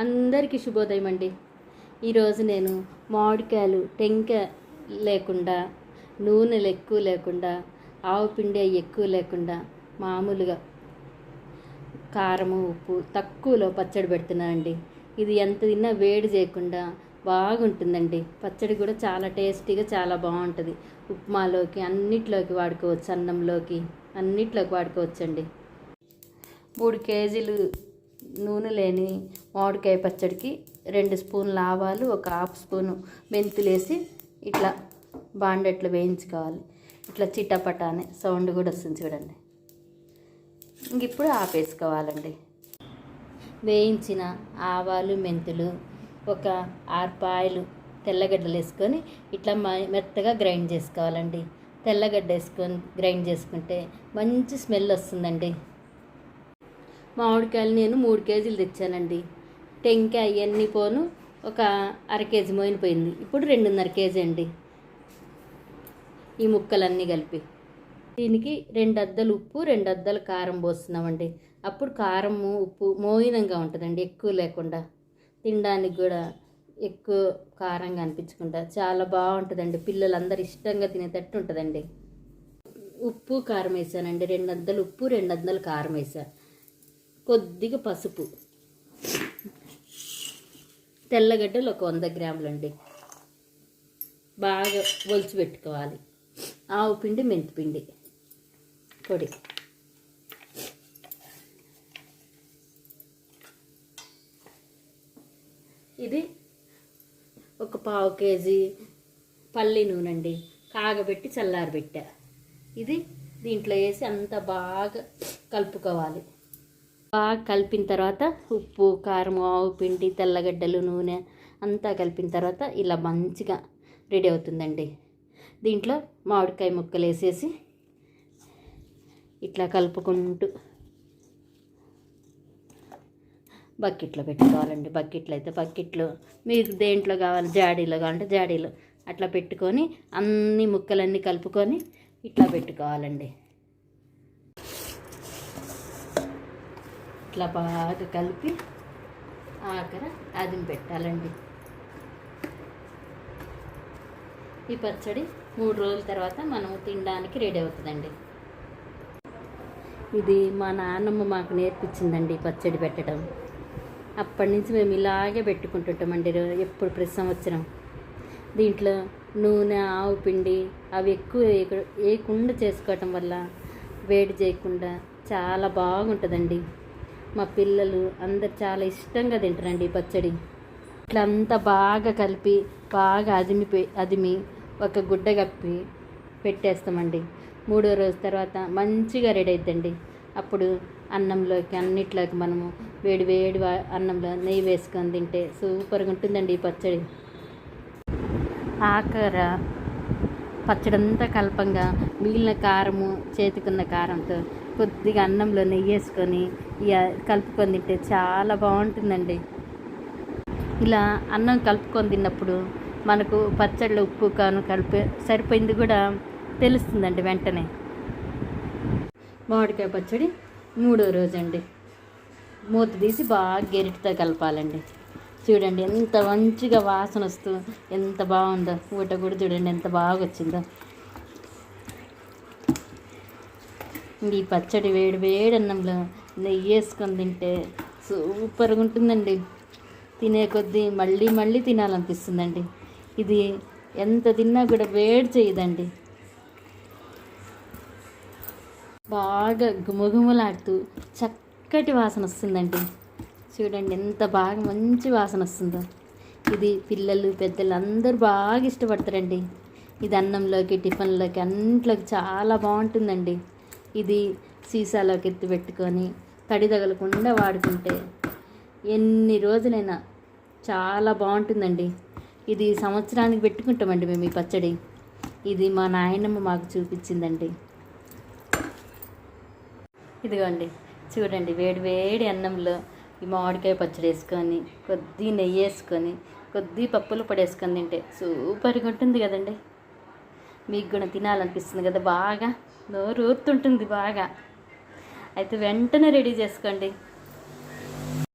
అందరికీ శుభోదయం అండి. ఈరోజు నేను మామిడికాయలు టెంక లేకుండా నూనెలు ఎక్కువ లేకుండా ఆవు పిండి అవి ఎక్కువ లేకుండా మామూలుగా కారము ఉప్పు తక్కువలో పచ్చడి పెడుతున్నానండి ఇది ఎంత తిన్నా వేడి చేయకుండా బాగుంటుందండి. పచ్చడి కూడా చాలా టేస్టీగా చాలా బాగుంటుంది. ఉప్మాలోకి అన్నిట్లోకి వాడుకోవచ్చు అన్నంలోకి అన్నిట్లోకి వాడుకోవచ్చండి. మూడు కేజీలు నూనె లేని మామిడికాయ పచ్చడికి రెండు స్పూన్ల ఆవాలు ఒక హాఫ్ స్పూను మెంతులు వేసి ఇట్లా బాండెట్లు వేయించుకోవాలి. ఇట్లా చిట్టపట అనే సౌండ్ కూడా వస్తుంది చూడండి. ఇంక ఇప్పుడు ఆపేసుకోవాలండి. వేయించిన ఆవాలు మెంతులు ఒక ఆరు పాయలు తెల్లగడ్డలు వేసుకొని ఇట్లా మ- మెత్తగా గ్రైండ్ చేసుకోవాలండి. తెల్లగడ్డ వేసుకొని గ్రైండ్ చేసుకుంటే మంచి స్మెల్ వస్తుందండి. మామిడికాయలు నేను మూడు కేజీలు తెచ్చానండి. టెంకాయ అవన్నీ పోను ఒక అర కేజీ మోయినపోయింది ఇప్పుడు రెండున్నర కేజీ అండి. ఈ ముక్కలన్నీ కలిపి. దీనికి రెండు అద్దలు ఉప్పు రెండు అద్దలు కారం పోస్తున్నామండి. అప్పుడు కారము ఉప్పు మోయినంగా ఉంటుందండి ఎక్కువ లేకుండా. తినడానికి కూడా ఎక్కువ కారంగా అనిపించకుండా. చాలా బాగుంటుందండి. పిల్లలందరూ ఇష్టంగా తినేటట్టు ఉంటుందండి. ఉప్పు కారం వేసానండి. రెండు అద్దలు ఉప్పు రెండు అద్దలు కారం వేసాను కొద్దిగా పసుపు. తెల్లగడ్డలు ఒక వంద గ్రాములండి. బాగా ఒలిచి పెట్టుకోవాలి. ఆవు పిండి మెంతిపిండి పొడి. ఇది ఒక పావు కేజీ పల్లి నూనె అండి కాగబెట్టి చల్లారబెట్టా. ఇది దీంట్లో వేసి అంత బాగా కలుపుకోవాలి. బాగా కలిపిన తర్వాత ఉప్పు కారం ఆవు పిండి తెల్లగడ్డలు నూనె అంతా కలిపిన తర్వాత ఇలా మంచిగా రెడీ అవుతుందండి. దీంట్లో మామిడికాయ ముక్కలు వేసేసి ఇట్లా కలుపుకుంటూ బకెట్లో పెట్టుకోవాలండి. బకెట్లో అయితే బకెట్లో మీకు దేంట్లో కావాలి? జాడీలో కావాలంటే జాడీలో. అట్లా పెట్టుకొని అన్ని ముక్కలన్నీ కలుపుకొని ఇట్లా పెట్టుకోవాలండి. ఇట్లా బాగా కలిపి ఆఖర అదిని పెట్టాలండి. ఈ పచ్చడి మూడు రోజుల తర్వాత మనం తినడానికి రెడీ అవుతుందండి. ఇది మా నాన్నమ్మ మాకు నేర్పించిందండి పచ్చడి పెట్టడం. అప్పటి నుంచి మేము ఇలాగే పెట్టుకుంటుంటామండి రో- ఎప్పుడు ప్రతి సంవత్సరం దీంట్లో నూనె ఆవు పిండి అవి ఎక్కువ వేయకు- వేయకుండా చేసుకోవటం వల్ల వేడి చేయకుండా చాలా బాగుంటుందండి. మా పిల్లలు అందరు చాలా ఇష్టంగా తింటారండి ఈ పచ్చడి. ఇట్లా అంతా బాగా కలిపి బాగా అదిమి అదిమి ఒక గుడ్డ కప్పి పెట్టేస్తామండి. మూడో రోజు తర్వాత మంచిగా రెడీ అవుతుందండి అప్పుడు అన్నంలోకి అన్నిట్లోకి మనము వేడి వేడి అన్నంలో నెయ్యి వేసుకొని తింటే సూపర్గా ఉంటుందండి ఈ పచ్చడి. ఆఖర పచ్చడంతా కలపంగా మిగిలిన కారము చేతికున్న కారంతో కొద్దిగా అన్నంలో నెయ్యి వేసుకొని ఇక కలుపుకొని తింటే చాలా బాగుంటుందండి. ఇలా అన్నం కలుపుకొని తిన్నప్పుడు మనకు పచ్చళ్ళు ఉప్పు కాను కలిపి సరిపోయింది కూడా తెలుస్తుందండి వెంటనే. మామిడికాయ పచ్చడి మూడో రోజు అండి మూత తీసి బాగా గెరిటితో కలపాలండి. చూడండి ఎంత మంచిగా వాసన వస్తూ ఎంత బాగుందో. ఊట కూడా చూడండి ఎంత బాగా వచ్చిందో. ఈ పచ్చడి వేడి వేడి అన్నంలో నెయ్యి వేసుకొని తింటే సూపర్గా ఉంటుందండి. తినే కొద్దీ మళ్ళీ మళ్ళీ తినాలనిపిస్తుందండి. ఇది ఎంత తిన్నా కూడా వేడి చేయదండి. బాగా గుమగుమలాడుతూ చక్కటి వాసన వస్తుందండి. చూడండి ఎంత బాగా మంచి వాసన వస్తుందో. ఇది పిల్లలు పెద్దలు అందరూ బాగా ఇష్టపడతారండి. ఇది అన్నంలోకి టిఫిన్లోకి అన్నింటిలోకి చాలా బాగుంటుందండి. ఇది సీసాలోకి ఎత్తి పెట్టుకొని తడి తగలకుండా వాడుకుంటే ఎన్ని రోజులైనా చాలా బాగుంటుందండి. ఇది సంవత్సరానికి పెట్టుకుంటామండి మేము ఈ పచ్చడి. ఇది మా నాయనమ్మ మాకు చూపించిందండి. ఇదిగోండి చూడండి వేడి వేడి అన్నంలో ఈ మామిడికాయ పచ్చడి వేసుకొని కొద్ది నెయ్యి వేసుకొని కొద్ది పప్పులు పడేసుకొని తింటే సూపర్గా ఉంటుంది కదండి. మీకు కూడా తినాలనిపిస్తుంది కదా బాగా. నోరు ఊరుతుంటుంది బాగా. అయితే వెంటనే రెడీ చేసుకోండి.